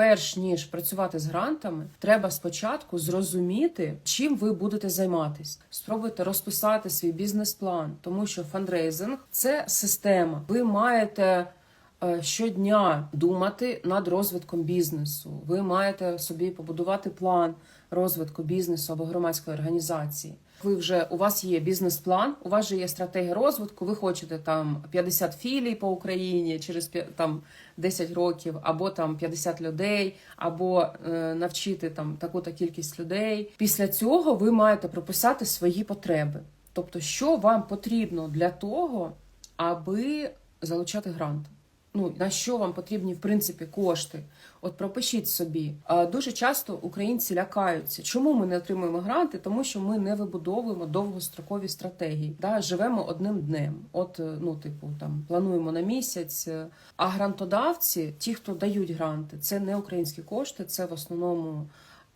перш ніж працювати з грантами, треба спочатку зрозуміти, чим ви будете займатись. Спробуйте розписати свій бізнес-план, тому що фандрейзинг це система. Ви маєте щодня думати над розвитком бізнесу. Ви маєте собі побудувати план розвитку бізнесу або громадської організації. Ви вже у вас є бізнес-план, у вас же є стратегія розвитку. Ви хочете там 50 філій по Україні через там 10 років, або там 50 людей, або е, навчити там таку-то кількість людей. Після цього ви маєте прописати свої потреби. Тобто, що вам потрібно для того, аби залучати грант. Ну на що вам потрібні в принципі кошти? От пропишіть собі. Дуже часто українці лякаються. Чому ми не отримуємо гранти? Тому що ми не вибудовуємо довгострокові стратегії. Да, живемо одним днем. От е, ну, типу, там плануємо на місяць. А грантодавці, ті, хто дають гранти, це не українські кошти, це в основному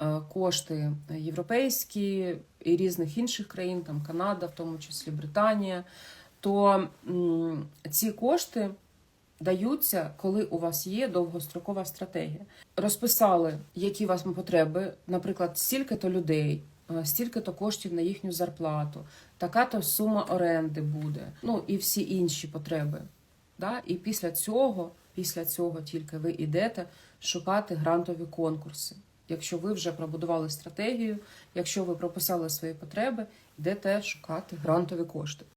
е, кошти європейські і різних інших країн, там Канада, в тому числі Британія. То ці кошти даються, коли у вас є довгострокова стратегія. Розписали, які у вас потреби, наприклад, стільки-то людей, е, стільки-то коштів на їхню зарплату, така-то сума оренди буде, ну і всі інші потреби. Да? І після цього, після цього тільки ви йдете шукати грантові конкурси. Якщо ви вже пробудували стратегію, якщо ви прописали свої потреби, йдете шукати грантові кошти.